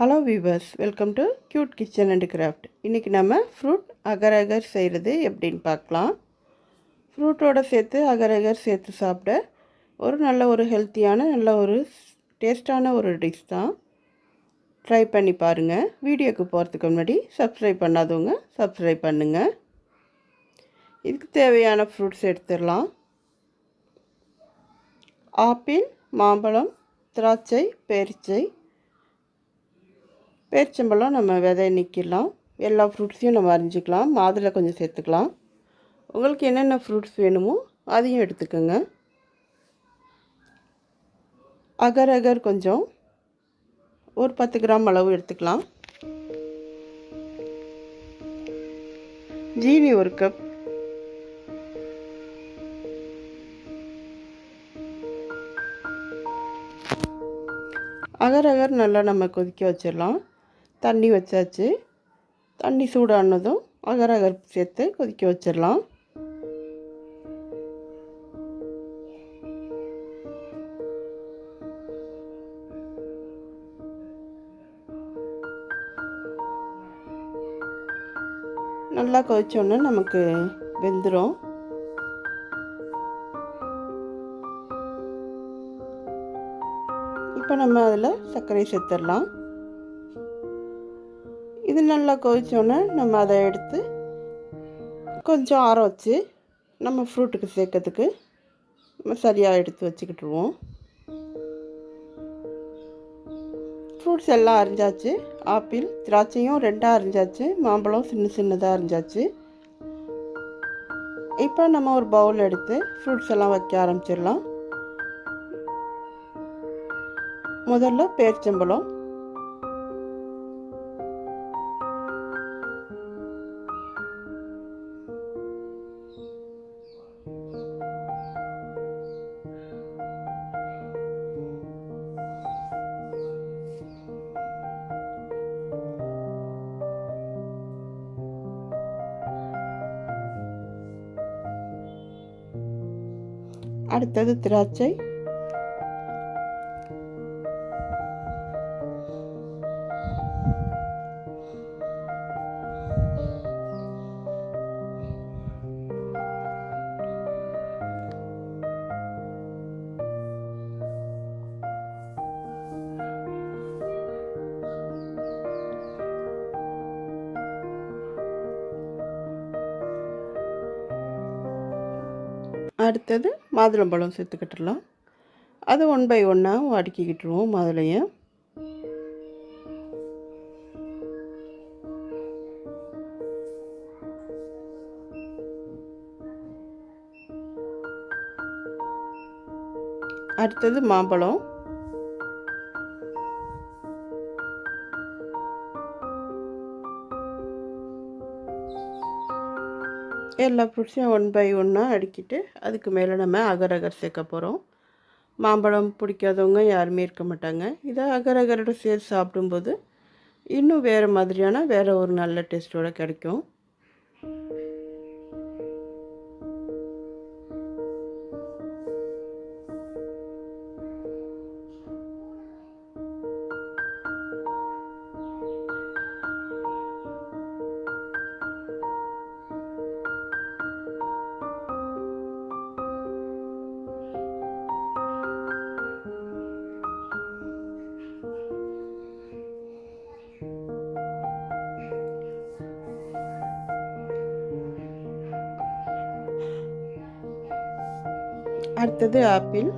Hello viewers welcome to cute kitchen and craft இன்றைக்கி நம்ம fruit agar-agar அகர் செய்கிறது எப்படின்னு பார்க்கலாம். ஃப்ரூட்டோட சேர்த்து அகரகர் சேர்த்து சாப்பிட ஒரு நல்ல ஒரு ஹெல்த்தியான நல்ல ஒரு டேஸ்டான ஒரு டிஷ் தான். ட்ரை பண்ணி பாருங்கள் வீடியோக்கு போகிறதுக்கு முன்னாடி சப்ஸ்கிரைப் பண்ணாதவங்க சப்ஸ்கிரைப் பண்ணுங்கள் இதுக்கு தேவையான ஃப்ரூட்ஸ் எடுத்துடலாம். ஆப்பிள் மாம்பழம் திராட்சை பேரிச்சை பேரிச்சம்பழம் நம்ம விதை நிற்கலாம் எல்லா ஃப்ரூட்ஸையும் நம்ம அரிஞ்சிக்கலாம். மாதுளை கொஞ்சம் சேர்த்துக்கலாம். உங்களுக்கு என்னென்ன ஃப்ரூட்ஸ் வேணுமோ அதையும் எடுத்துக்கோங்க. அகர் அகர் கொஞ்சம். ஒரு பத்து கிராம் அளவு எடுத்துக்கலாம். ஜீனி ஒரு கப் அகர் அகர் நல்லா நம்ம கொதிக்க வச்சிடலாம். தண்ணி வச்சாச்சு. தண்ணி சூடானதும் அகர் அகர் சேர்த்து கொதிக்க வச்சிடலாம். நல்லா கொதிச்சோன்னே நமக்கு வெந்துடும் இப்போ நம்ம அதில் சர்க்கரை சேர்த்துடலாம். இது நல்லா கொதிச்சோன்னே நம்ம அதை எடுத்து கொஞ்சம் ஆற வச்சு நம்ம ஃப்ரூட்டுக்கு சேர்க்கறதுக்கு நம்ம சரியாக எடுத்து வச்சுக்கிட்டுருவோம். ஃப்ரூட்ஸ் எல்லாம் அரிஞ்சாச்சு. ஆப்பிள் திராட்சையும் ரெண்டாக அரிஞ்சாச்சு. மாம்பழம் சின்ன சின்னதாக அரிஞ்சாச்சு. இப்போ நம்ம ஒரு பவுல் எடுத்து ஃப்ரூட்ஸ் எல்லாம் வைக்க ஆரம்பிச்சிடலாம். முதல்ல பேரிச்சம்பழம் அடுத்தது திராட்சை. அடுத்தது மாதுளம்பழம் சேர்த்துக்கிட்டுலாம் அது ஒன் பை ஒன்னாக அடுக்கிக்கிட்டுருவோம் மாதுளையை அடுத்தது மாம்பழம். எல்லா ஃப்ரூட்ஸையும் ஒன் பை ஒன்னாக அடுக்கிட்டு அதுக்கு மேலே நம்ம அகர் அகர் சேர்க்க போகிறோம் மாம்பழம் பிடிக்காதவங்க யாருமே இருக்க மாட்டாங்க. இதை அகர் அகரோட சேர்த்து சாப்பிடும்போது இன்னும் வேறு மாதிரியான வேறு ஒரு நல்ல டேஸ்ட்டோடு கிடைக்கும். அடுத்தது ஆப்பிள்.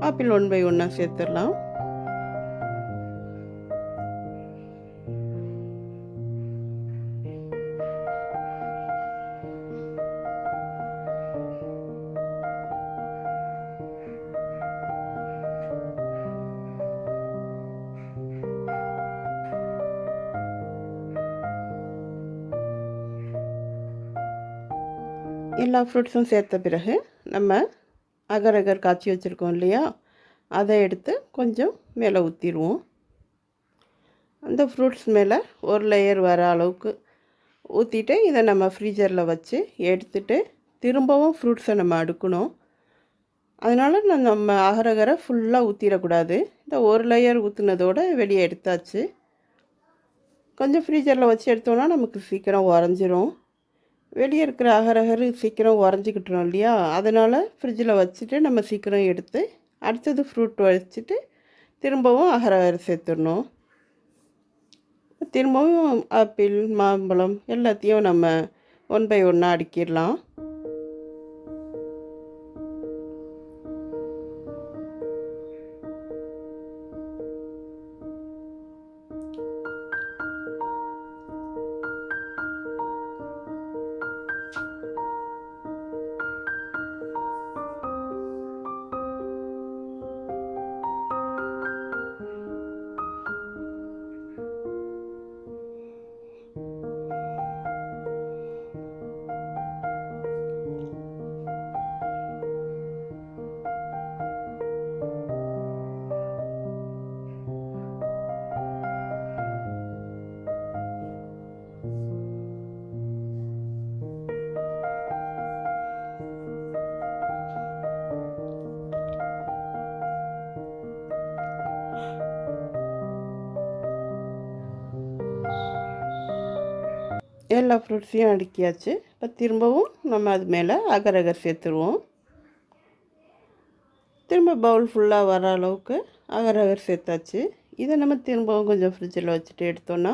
ஆப்பிள் ஒன் பை ஒன்னாக சேர்த்துடலாம். எல்லா ஃப்ரூட்ஸும் சேர்த்த பிறகு நம்ம அகர் அகர் காய்ச்சி வச்சுருக்கோம் இல்லையா? அதை எடுத்து கொஞ்சம் மேலே ஊற்றிடுவோம் அந்த ஃப்ரூட்ஸ் மேலே ஒரு லேயர் வர அளவுக்கு ஊற்றிட்டு இதை நம்ம ஃப்ரீஜரில் வச்சு எடுத்துட்டு திரும்பவும் ஃப்ரூட்ஸை நம்ம அடுக்கணும். அதனால் நம்ம அகரகரை ஃபுல்லாக ஊற்றிடக்கூடாது இந்த ஒரு லேயர் ஊற்றுனதோடு வெளியே எடுத்தாச்சு. கொஞ்சம் ஃப்ரீஜரில் வச்சு எடுத்தோன்னா நமக்கு சீக்கிரம் உறைஞ்சிரும். வெளியே இருக்கிற அகரகர் சீக்கிரம் உறைஞ்சிக்கிட்டுரும் இல்லையா? அதனால் ஃப்ரிட்ஜில் வச்சுட்டு நம்ம சீக்கிரம் எடுத்து அடுத்தது ஃப்ரூட் வச்சுட்டு திரும்பவும் அகரகர் சேர்த்துடணும். திரும்பவும் ஆப்பிள் மாம்பழம் எல்லாத்தையும் நம்ம ஒன் பை ஒன்னாக அடுக்கிடலாம். எல்லா ஃப்ரூட்ஸையும் அடுக்கியாச்சு. இப்போ திரும்பவும் நம்ம அது மேலே அகரகர் சேர்த்துருவோம். திரும்ப பவுல் ஃபுல்லாக வர அளவுக்கு அகரகர் சேர்த்தாச்சு. இதை நம்ம திரும்பவும் கொஞ்சம் ஃப்ரிட்ஜில் வச்சுட்டு எடுத்தோன்னா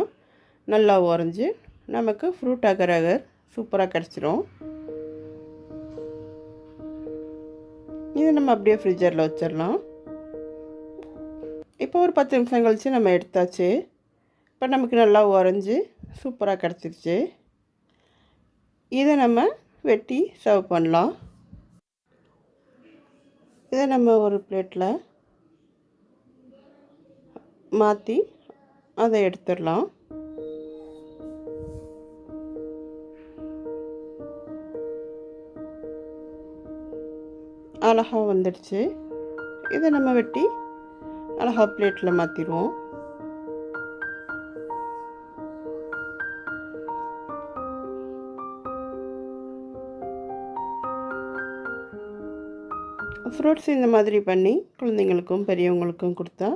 நல்லா உறைஞ்சி நமக்கு ஃப்ரூட் அகரகர் சூப்பராக கிடச்சிரும். இதை நம்ம அப்படியே ஃப்ரிட்ஜரில் வச்சிடலாம். இப்போ ஒரு பத்து நிமிஷம் கழித்து நம்ம எடுத்தாச்சு. இப்போ நமக்கு நல்லா உறைஞ்சி சூப்பராக கிடச்சிருச்சு. இதை நம்ம வெட்டி சர்வ் பண்ணலாம். இதை நம்ம ஒரு பிளேட்டில் மாற்றி அதை எடுத்துடலாம். அழகாக வந்துடுச்சு. இதை நம்ம வெட்டி அழகாக பிளேட்டில் மாற்றிடுவோம் ஃப்ரூட்ஸ் இந்த மாதிரி பண்ணி குழந்தைங்களுக்கும் பெரியவங்களுக்கும் கொடுத்தா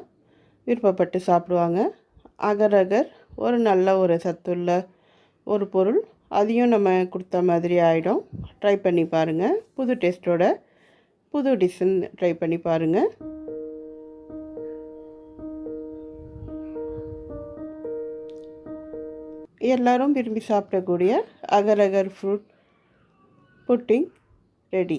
விருப்பப்பட்டு சாப்பிடுவாங்க. அகர் அகர் ஒரு நல்ல ஒரு சத்துள்ள ஒரு பொருள். அதையும் நம்ம கொடுத்த மாதிரி ஆகிடும் ட்ரை பண்ணி பாருங்கள் புது டேஸ்ட்டோட புது டிஷ்ஷன் ட்ரை பண்ணி பாருங்கள் எல்லாரும் விரும்பி சாப்பிடக்கூடிய agar agar fruit pudding ready